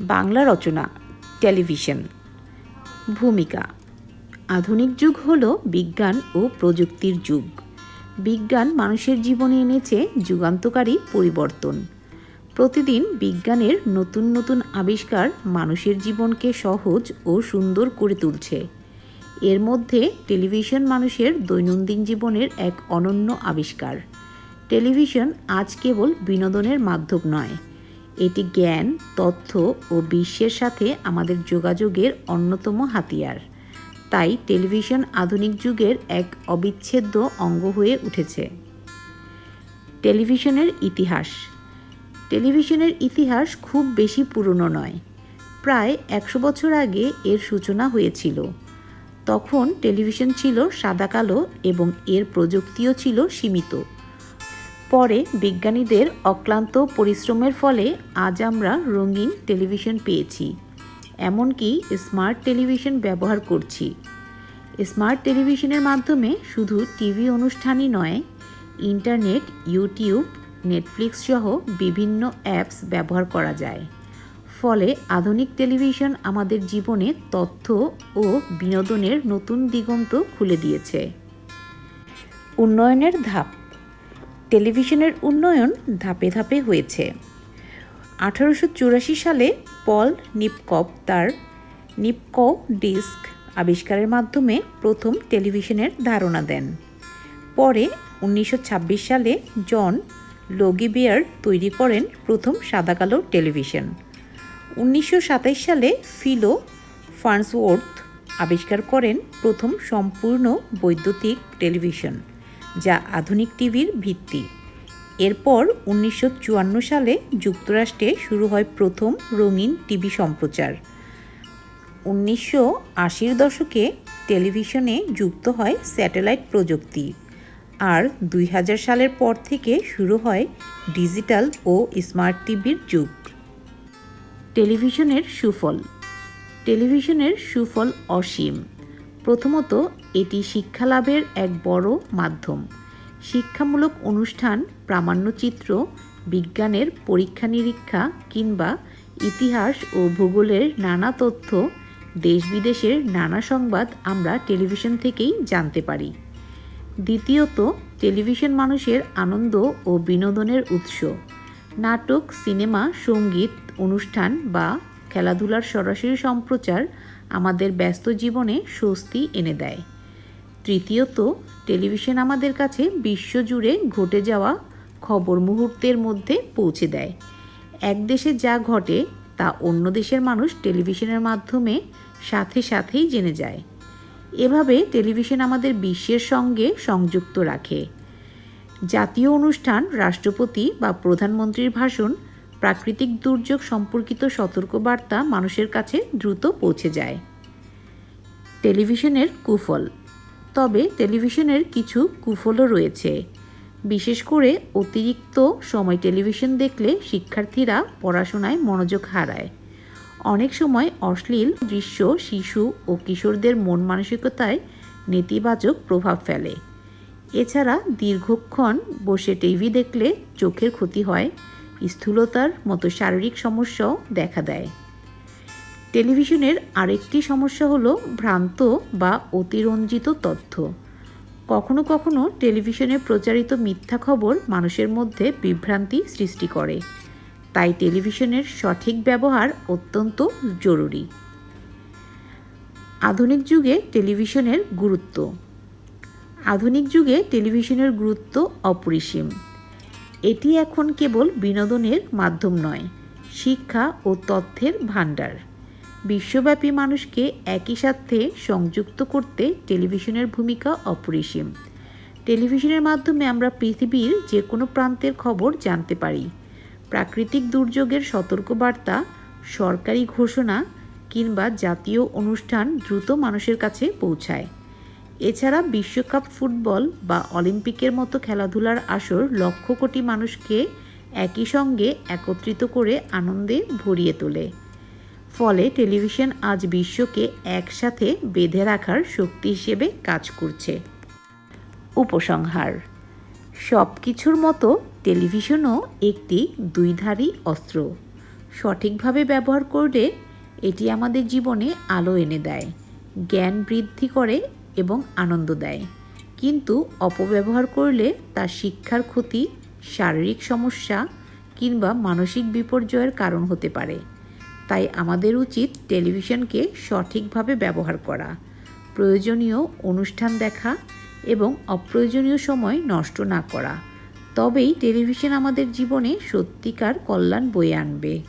বাংলা রচনা, television. ভূমিকা, আধুনিক যুগ হল বিজ্ঞান ও প্রযুক্তির যুগ। বিজ্ঞান মানুষের জীবনে এনেছে যুগান্তকারী পরিবর্তন। প্রতিদিন বিজ্ঞানের নতুন নতুন আবিষ্কার মানুষের জীবনকে সহজ ও সুন্দর করে তুলছে। এর মধ্যে টেলিভিশন মানুষের দৈনন্দিন জীবনের এক অনন্য আবিষ্কার। টেলিভিশন আজ কেবল বিনোদনের মাধ্যম নয় এটি জ্ঞান, তথ্য ও বিশ্বের সাথে আমাদের যোগাযোগের অন্যতম হাতিয়ার। তাই টেলিভিশন আধুনিক যুগের এক অবিচ্ছেদ্য অঙ্গ হয়ে উঠেছে। টেলিভিশনের ইতিহাস। টেলিভিশনের ইতিহাস খুব বেশি পুরনো নয়। প্রায় একশো বছর আগে এর সূচনা হয়েছিল। তখন টেলিভিশন ছিল সাদা কালো এবং এর প্রযুক্তিও ছিল সীমিত। পরে বিজ্ঞানীদের অক্লান্ত পরিশ্রমের ফলে আজ আমরা রঙিন টেলিভিশন পেয়েছি। এমনকি স্মার্ট টেলিভিশন ব্যবহার করছি। স্মার্ট টেলিভিশনের মাধ্যমে শুধু টিভি অনুষ্ঠানই নয়, ইন্টারনেট, ইউটিউব, নেটফ্লিক্স সহ বিভিন্ন অ্যাপস ব্যবহার করা যায়। ফলে আধুনিক টেলিভিশন আমাদের জীবনে তথ্য ও বিনোদনের নতুন দিগন্ত খুলে দিয়েছে। উন্নয়নের ধাপ টেলিভিশনের উন্নয়ন ধাপে ধাপে হয়েছে। আঠারোশো চুরাশি সালে পল নিপকপ তার নিপক ডিস্ক আবিষ্কারের মাধ্যমে প্রথম টেলিভিশনের ধারণা দেন। পরে উনিশশো ছাব্বিশ সালে জন লগিবিয়ার তৈরি করেন প্রথম সাদাকালো টেলিভিশন। উনিশশো সাতাশ সালে ফিলো ফার্নসওয়ার্থ আবিষ্কার করেন প্রথম সম্পূর্ণ বৈদ্যুতিক টেলিভিশন। যা আধুনিক টিভির ভিত্তি। এরপর উনিশশো চুয়ান্ন সালে যুক্তরাষ্ট্রে শুরু হয় প্রথম রঙিন টিভি সম্প্রচার। উনিশশো আশির দশকে টেলিভিশনে যুক্ত হয় স্যাটেলাইট প্রযুক্তি। আর দুই হাজার সালের পর থেকে শুরু হয় ডিজিটাল ও স্মার্ট টিভির যুগ। টেলিভিশনের সুফল। টেলিভিশনের সুফল অসীম। প্রথমত এটি শিক্ষালাভের এক বড় মাধ্যম। শিক্ষামূলক অনুষ্ঠান প্রামাণ্যচিত্র বিজ্ঞানের পরীক্ষা নিরীক্ষা কিংবা ইতিহাস ও ভূগোলের নানা তথ্য দেশ বিদেশের নানা সংবাদ আমরা টেলিভিশন থেকেই জানতে পারি। দ্বিতীয়ত, টেলিভিশন মানুষের আনন্দ ও বিনোদনের উৎস। নাটক, সিনেমা, সংগীত, অনুষ্ঠান বা খেলাধুলার সরাসরি সম্প্রচার আমাদের ব্যস্ত জীবনে স্বস্তি এনে দেয়। তৃতীয়ত, টেলিভিশন আমাদের কাছে বিশ্বজুড়ে ঘটে যাওয়া খবর মুহূর্তের মধ্যে পৌঁছে দেয়। এক দেশে যা ঘটে, তা অন্য দেশের মানুষ টেলিভিশনের মাধ্যমে সাথে সাথেই জেনে যায়। এভাবে টেলিভিশন আমাদের বিশ্বের সঙ্গে সংযুক্ত রাখে। জাতীয় অনুষ্ঠান, রাষ্ট্রপতি বা প্রধানমন্ত্রীর ভাষণ, প্রাকৃতিক দুর্যোগ সম্পর্কিত সতর্কবার্তা মানুষের কাছে দ্রুত পৌঁছে যায়। টেলিভিশনের কুফল তবে টেলিভিশনের কিছু কুফলও রয়েছে। বিশেষ করে অতিরিক্ত সময় টেলিভিশন দেখলে শিক্ষার্থীরা পড়াশোনায় মনোযোগ হারায়। অনেক সময় অশ্লীল দৃশ্য শিশু ও কিশোরদের মন মানসিকতায় নেতিবাচক প্রভাব ফেলে। এছাড়া দীর্ঘক্ষণ বসে টিভি দেখলে চোখের ক্ষতি হয়, স্থূলতার মতো শারীরিক সমস্যাও দেখা দেয়। টেলিভিশনের আরেকটি সমস্যা হলো ভ্রান্ত বা অতিরঞ্জিত তথ্য। কখনো কখনো টেলিভিশনে প্রচারিত মিথ্যা খবর মানুষের মধ্যে বিভ্রান্তি সৃষ্টি করে। তাই টেলিভিশনের সঠিক ব্যবহার অত্যন্ত জরুরি। আধুনিক যুগে টেলিভিশনের গুরুত্ব। আধুনিক যুগে টেলিভিশনের গুরুত্ব অপরিসীম। এটি এখন কেবল বিনোদনের মাধ্যম নয়, শিক্ষা ও তথ্যের ভাণ্ডার। বিশ্বব্যাপী মানুষকে একই সাথে সংযুক্ত করতে টেলিভিশনের ভূমিকা অপরিসীম। টেলিভিশনের মাধ্যমে আমরা পৃথিবীর যে কোনো প্রান্তের খবর জানতে পারি। প্রাকৃতিক দুর্যোগের সতর্কবার্তা, সরকারি ঘোষণা কিংবা জাতীয় অনুষ্ঠান দ্রুত মানুষের কাছে পৌঁছায়। এছাড়া বিশ্বকাপ ফুটবল বা অলিম্পিকের মতো খেলাধুলার আসর লক্ষ কোটি মানুষকে একই সঙ্গে একত্রিত করে আনন্দে ভরিয়ে তোলে। ফলে টেলিভিশন আজ বিশ্বকে একসাথে বেঁধে রাখার শক্তি হিসেবে কাজ করছে। উপসংহার। সব কিছুর মতো টেলিভিশনও একটি দুইধারী অস্ত্র। সঠিকভাবে ব্যবহার করলে এটি আমাদের জীবনে আলো এনে দেয়, জ্ঞান বৃদ্ধি করে এবং আনন্দ দেয়। কিন্তু অপব্যবহার করলে তার শিক্ষার ক্ষতি, শারীরিক সমস্যা কিংবা মানসিক বিপর্যয়ের কারণ হতে পারে। তাই আমাদের উচিত টেলিভিশনকে সঠিকভাবে ব্যবহার করা। প্রয়োজনীয় অনুষ্ঠান দেখা এবং অপ্রয়োজনীয় সময় নষ্ট না করা। তবেই টেলিভিশন আমাদের জীবনে সত্যিকার কল্যাণ বয়ে আনবে।